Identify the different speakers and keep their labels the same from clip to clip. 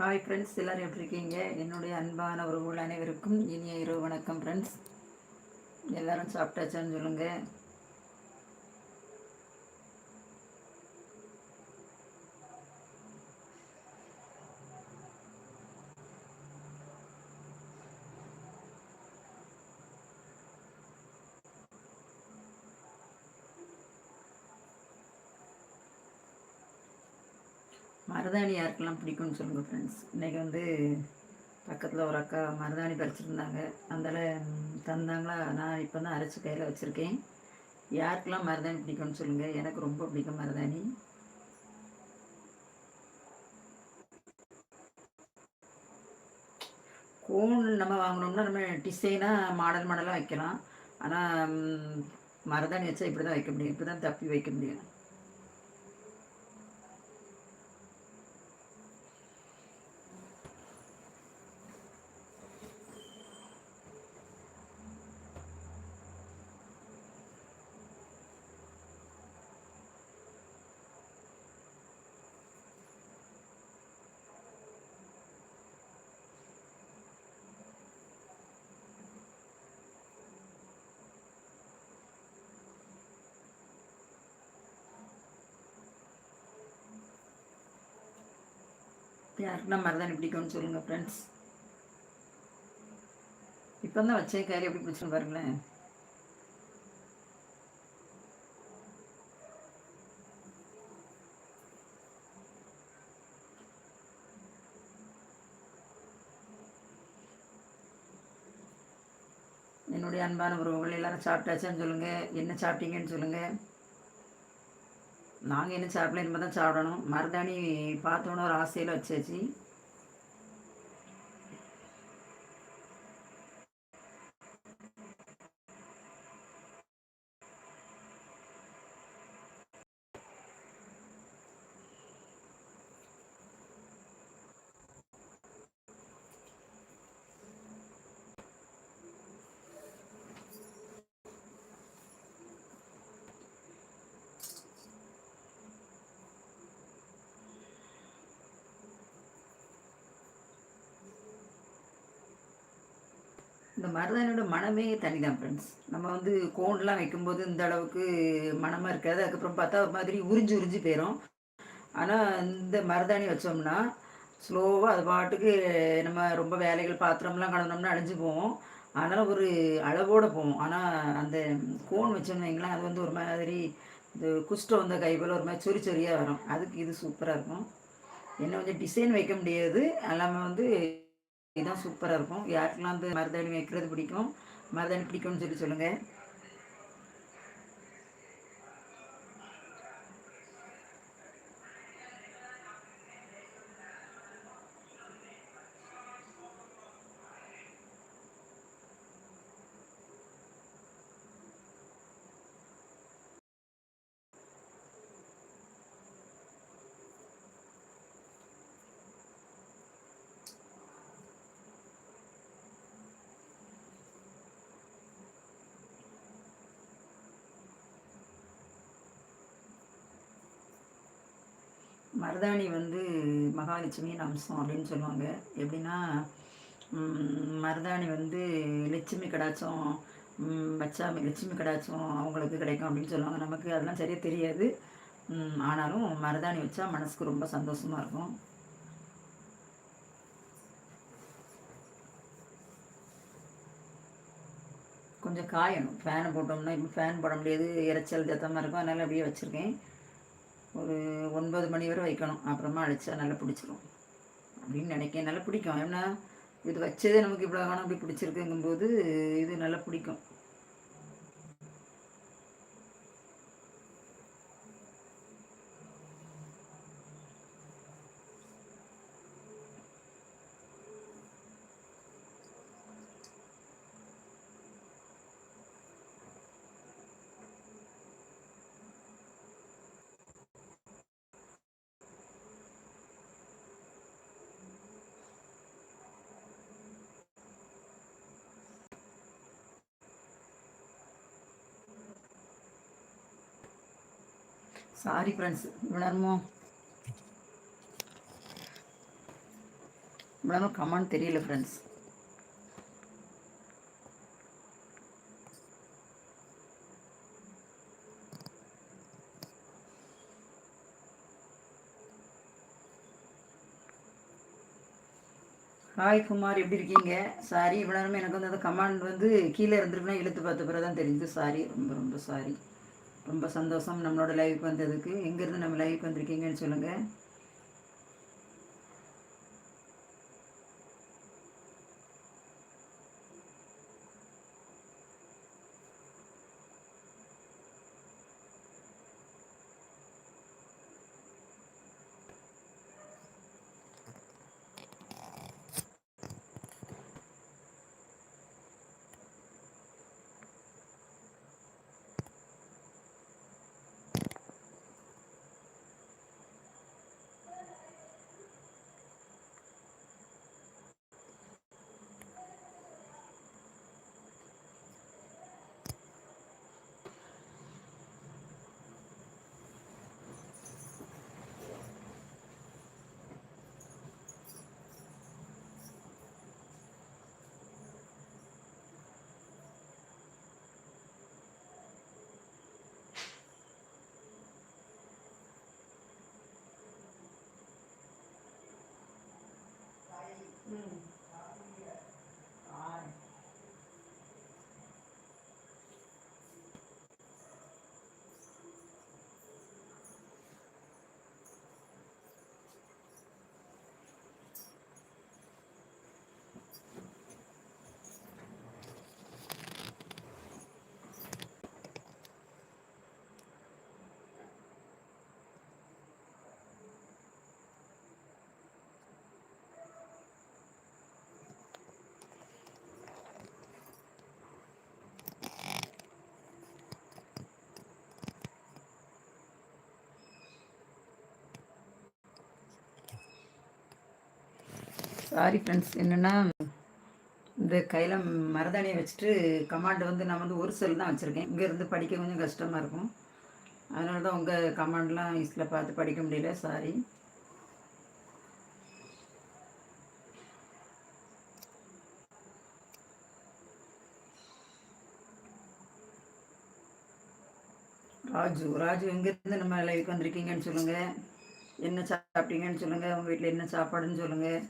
Speaker 1: Hi friends எல்லோரும் எப்படி இருக்கீங்க? என்னுடைய அன்பான உறவுகள் அனைவருக்கும் இனிய இரவு வணக்கம் ஃப்ரெண்ட்ஸ் எல்லோரும் சாப்பிட்டாச்சான்னு சொல்லுங்கள் மருதாணி யாருக்கெல்லாம் பிடிக்கும்னு சொல்லுங்கள் ஃப்ரெண்ட்ஸ் இன்றைக்கி வந்து பக்கத்தில் ஒரு அக்கா மருதாணி பறிச்சிருந்தாங்க. அதனால் தந்தாங்களா? நான் இப்போ தான் அரைச்சி கையில் வச்சுருக்கேன். யாருக்கெல்லாம் மருதாணி பிடிக்கும்னு சொல்லுங்கள் எனக்கு ரொம்ப பிடிக்கும் மருதாணி. கோன் நம்ம வாங்கினோம்னா நம்ம டிசைனாக மாடல் மாடலாக வைக்கலாம். ஆனால் மருதாணி வச்சா இப்படி தான் வைக்க முடியும். இப்படி தான் தப்பி வைக்க முடியும். யாருக்குன்னா மருதாணி பிடிக்கும்னு சொல்லுங்கள் ஃப்ரெண்ட்ஸ் இப்போ தான் வச்சேன் கையில் எப்படி பிடிச்சுன்னு பாருங்களேன். என்னுடைய அன்பான உறவுகள் எல்லாரும் சாப்பிட்டாச்சான்னு சொல்லுங்கள் என்ன சாப்பிட்டீங்கன்னு சொல்லுங்கள் நாங்கள் என்ன சாப்பிடல இனிமேல் தான் சாப்பிடணும் மருதாணி பார்த்தோன்னே ஒரு ஆசையில் வச்சாச்சு இந்த மருதாணியோட மனமே தனி தான் ஃப்ரெண்ட்ஸ் நம்ம வந்து கோன்லாம் வைக்கும்போது இந்த அளவுக்கு மனமாக இருக்காது. அதுக்கப்புறம் பார்த்தா ஒரு மாதிரி உறிஞ்சு உறிஞ்சு போயிடும் ஆனால் இந்த மருதாணி வச்சோம்னா ஸ்லோவாக அது பாட்டுக்கு நம்ம ரொம்ப வேலைகள் பாத்திரம்லாம் கலந்தோம்னா அழிஞ்சு போவோம். அதனால் ஒரு அளவோடு போவோம். ஆனால் அந்த கோன் வச்சோம்னு வைங்களேன் அது வந்து ஒரு மாதிரி இந்த குஷ்டம் வந்த கைபோல் ஒரு மாதிரி சொறி சொறியாக வரும். அதுக்கு இது சூப்பராக இருக்கும். என்ன கொஞ்சம் டிசைன் வைக்க முடியாது. எல்லாமே வந்து இதுதான் சூப்பராக இருக்கும். யாருக்கெல்லாம் வந்து மருதாணி வைக்கிறது பிடிக்கும் மருதாணி பிடிக்கும்னு சொல்லி சொல்லுங்கள் மருதாணி வந்து மகாலட்சுமியின் அம்சம் அப்படின்னு சொல்லுவாங்க. எப்படின்னா மருதாணி வந்து லட்சுமி கடாச்சம் வச்சா லட்சுமி கடாச்சம் அவங்களுக்கு கிடைக்கும் அப்படின்னு சொல்லுவாங்க. நமக்கு அதெல்லாம் சரியாக தெரியாது. ஆனாலும் மருதாணி வச்சா மனசுக்கு ரொம்ப சந்தோஷமாக இருக்கும். கொஞ்சம் காயணும். ஃபேனை போட்டோம்னா இப்போ ஃபேன் போட முடியாது. இறைச்சல் தத்தமாக இருக்கும். அதனால் அப்படியே வச்சுருக்கேன். ஒரு ஒன்பது மணி வரை வைக்கணும். அப்புறமா அழிச்சா நல்லா பிடிச்சிரும். அப்படின்னு நினைக்க நல்லா பிடிக்கும். ஏன்னா இது வச்சதே நமக்கு இவ்வளோ காலம் அப்படி பிடிச்சிருக்குங்கும்போது இது நல்லா பிடிக்கும். சாரி ஃப்ரெண்ட்ஸ் இவ்வளோ இவ்வளோ கமான்னு தெரியல ஃப்ரெண்ட்ஸ் ஹாய் குமார் எப்படி இருக்கீங்க? சாரி இவ்வளோ நேரமே எனக்கு வந்து அந்த கமாண்ட் வந்து கீழே இருந்திருக்குன்னா இழுத்து பார்த்த பிறகு தான் தெரியுது. சாரி ரொம்ப ரொம்ப சாரி ரொம்ப சந்தோஷம் நம்மளோட லைவுக்கு வந்ததுக்கு. எங்கேருந்து நம்ம லைவுக்கு வந்திருக்கீங்கன்னு சொல்லுங்கள் சாரி ஃப்ரெண்ட்ஸ் என்னென்னா இந்த கையில் மரதாணியை வச்சுட்டு கமாண்டு வந்து நான் வந்து ஒரு செல் தான் வச்சுருக்கேன். இங்கேருந்து படிக்க கொஞ்சம் கஷ்டமாக இருக்கும். அதனால தான் உங்கள் கமாண்ட்லாம் ஈஸியில் பார்த்து படிக்க முடியல. சாரி ராஜு ராஜு எங்கேருந்து நம்ம லைவுக்கு வந்திருக்கீங்கன்னு சொல்லுங்கள் என்ன சாப்பிட்டீங்கன்னு சொல்லுங்கள் உங்கள் வீட்டில் என்ன சாப்பாடுன்னு சொல்லுங்கள்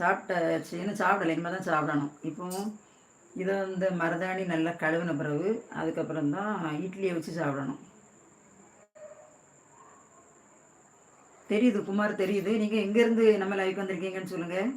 Speaker 1: சாப்பிட்டாச்சு இன்னும் சாப்பிடலை. இனிமேல் தான் சாப்பிடணும். இப்போவும் இதை வந்து மருதாணி நல்லா கழுவின பிறகு அதுக்கப்புறம் தான் இட்லியை வச்சு சாப்பிடணும். தெரியுது குமார் தெரியுது. நீங்கள் எங்கேருந்து நம்ம லைஃப் வந்திருக்கீங்கன்னு சொல்லுங்கள்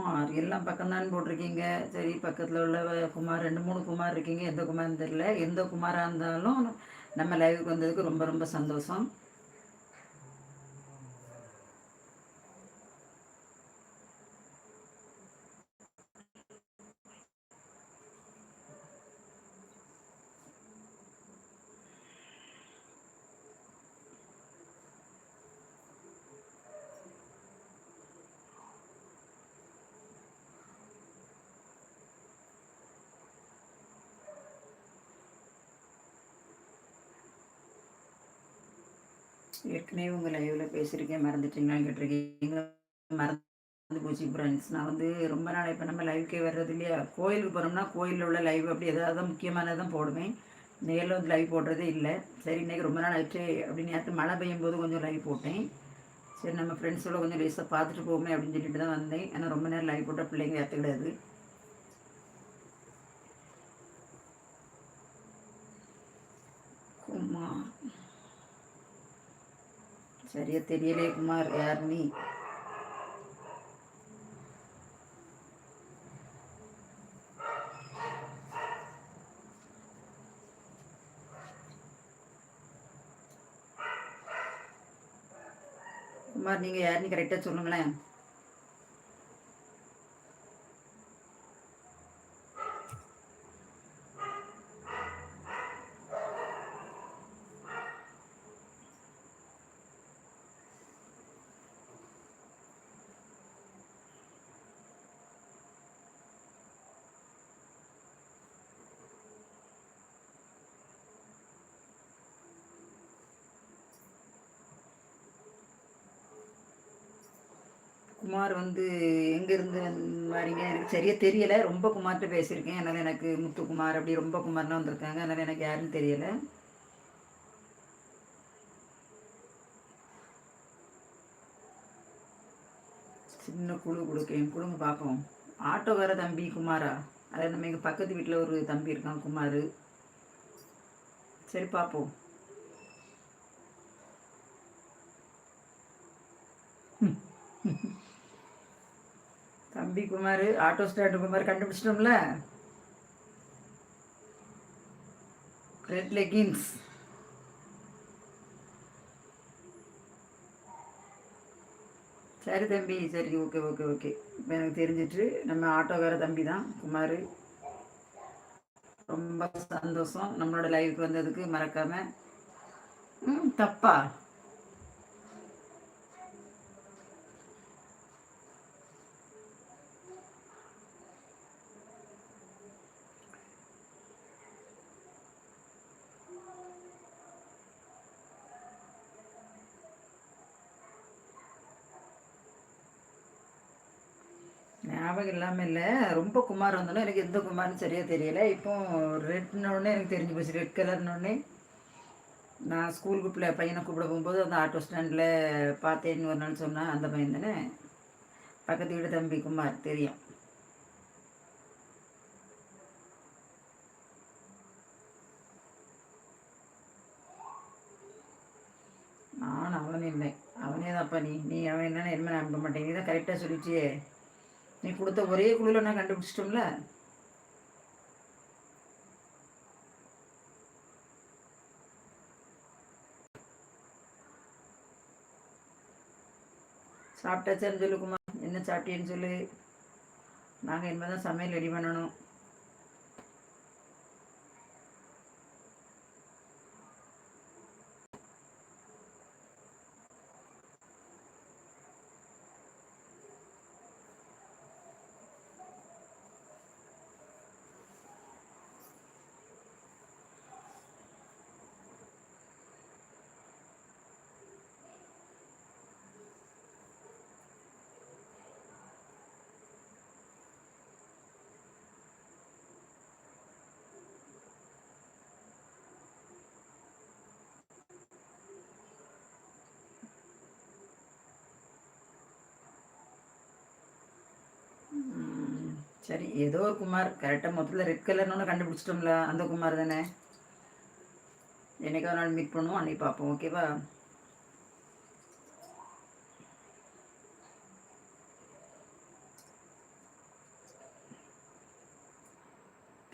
Speaker 1: குமார் எல்லாம் பக்கம்தான் போட்டிருக்கீங்க. சரி பக்கத்தில் உள்ள குமார் ரெண்டு மூணு குமார் இருக்கீங்க. எந்த குமார்னு தெரியல. எந்த குமாராக இருந்தாலும் நம்ம லைவுக்கு வந்ததுக்கு ரொம்ப ரொம்ப சந்தோஷம். ஏற்கனவே உங்கள் லைவில் பேசியிருக்கேன் மறந்துட்டீங்களான்னு கேட்டிருக்கீங்க. மறந்து போச்சு ஃப்ரெண்ட்ஸ் நான் வந்து ரொம்ப நாள் இப்போ நம்ம லைவுக்கே வர்றது இல்லையா? கோயிலுக்கு போனோம்னா கோயிலில் உள்ள லைவ் அப்படி எதாவது முக்கியமானதான் போடுவேன். நேரில் வந்து லைவ் போடுறதே இல்லை. சரி இன்றைக்கி ரொம்ப நாள் ஆயிடுச்சு அப்படின்னு நேற்று மழை பெய்யும் போது கொஞ்சம் லைவ் போட்டேன். சரி நம்ம ஃப்ரெண்ட்ஸோட கொஞ்சம் லேசாக பார்த்துட்டு போவோமே அப்படின்னு சொல்லிட்டு தான் வந்தேன். ஆனால் ரொம்ப நேரம் லைவ் போட்டால் பிள்ளைங்க ஏற்றுக்கிடாது சரியா தெரியலே குமார். யார் நீ? குமார் நீங்க யாருன்னு கரெக்டா சொல்லுங்களேன். குமார் வந்து எங்கேருந்து வரீங்க எனக்கு சரியாக தெரியலை. ரொம்ப குமார்கிட்ட பேசியிருக்கேன். அதனால் எனக்கு முத்துக்குமார் அப்படி ரொம்ப குமார்லாம் வந்திருக்காங்க. அதனால் எனக்கு யாருன்னு தெரியலை. சின்ன குழு கொடுக்கேன் குழுங்க பார்ப்போம். ஆட்டோக்கார தம்பி குமாரா? அதாவது நம்ம எங்கள் பக்கத்து வீட்டில் ஒரு தம்பி இருக்கான் குமார். சரி பார்ப்போம். தம்பி குமார் ஆட்டோ ஸ்டாண்ட் குமார் கண்டுபிடிச்சிட்டோம்ல? ரெட் லெகின்ஸ் சரி தம்பி சரி ஓகே ஓகே ஓகே எனக்கு தெரிஞ்சிட்டு நம்ம ஆட்டோக்கார தம்பி தான் குமார். ரொம்ப சந்தோஷம் நம்மளோட லைஃப் வந்ததுக்கு மறக்காமல் ம் தப்பா? ஞாபகம் இல்லாமல் இல்லை. ரொம்ப குமார் வந்தோன்னே எனக்கு எந்த குமார்னு சரியாக தெரியலை. இப்போ ரெட்னோடனே எனக்கு தெரிஞ்சு போச்சு. ரெட் கலர்னோடனே நான் ஸ்கூல் குரூப்பில் பையனை கூப்பிட போகும்போது அந்த ஆட்டோ ஸ்டாண்டில் பார்த்தேன்னு ஒரு நாள் சொன்னேன் அந்த பையன் தானே? பக்கத்து வீடு தம்பி குமார் தெரியும். நான் அவன் இல்லை. அவனே தான்ப்பா நீ. நீ அவன் என்னன்னு என்ன நம்ப மாட்டேன். நீ தான் கரெக்டாக சொல்லிச்சியே நீ கொடுத்த ஒரே குழுவில் நான் கண்டுபிடிச்சிட்டோம்ல? சாப்பிட்டாச்சான்னு சொல்லுக்குமா என்ன சாப்பிட்டேன்னு சொல்லு. நாங்கள் இனிமேல் தான் சமையல் ரெடி பண்ணணும். சரி ஏதோ ஒரு குமார். கரெக்டாக மொத்தத்தில் ரெட் கலர்னு கண்டுபிடிச்சிட்டோம்ல அந்த குமார் தானே? என்னைக்காவது நாள் மீட் பண்ணுவோம் அன்னைக்கு பார்ப்போம் ஓகேவா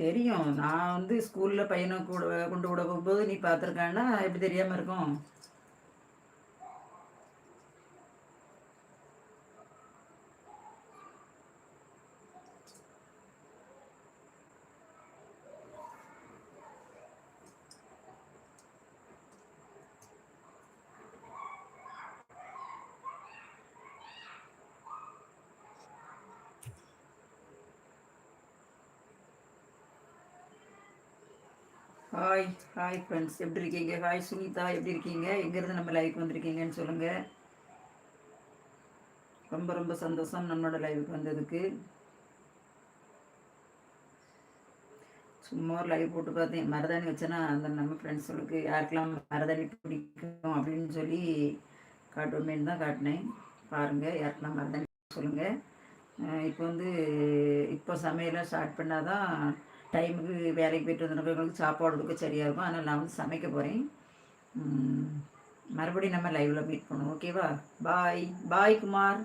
Speaker 1: தெரியும். நான் வந்து ஸ்கூலில் பையனை கூட கொண்டு விட போகும்போது நீ பார்த்துருக்கான்னா எப்படி தெரியாமல் இருக்கும்? ஹாய் ஹாய் ஃப்ரெண்ட்ஸ் எப்படி இருக்கீங்க? ஹாய் சுனிதா. எப்படி இருக்கீங்க? எங்கேருந்து நம்ம லைவுக்கு வந்திருக்கீங்கன்னு சொல்லுங்கள் ரொம்ப ரொம்ப சந்தோஷம் நம்மளோட லைவுக்கு வந்ததுக்கு. சும்மா ஒரு லைவ் போட்டு பார்த்தேன். மரதாணி வச்சேன்னா அந்த நம்ம ஃப்ரெண்ட்ஸுகளுக்கு யாருக்கெல்லாம் மரதாணி பிடிக்கும்? அப்படின்னு சொல்லி காட்டுவோமேன்னு தான் காட்டினேன். பாருங்கள் யாருக்கெல்லாம் மரதாணி சொல்லுங்கள் இப்போ வந்து இப்போ சமையலாம் ஸ்டார்ட் பண்ணால் தான் டைமுக்கு வேலைக்கு போயிட்டு வந்துருக்கவங்களுக்கு சாப்பாடு கொடுக்க சரியாக இருக்கும் அதனால் நான் வந்து சமைக்க போகிறேன் மறுபடியும் நம்ம லைவில் மீட் பண்ணுவோம். ஓகேவா பாய் பாய் குமார்.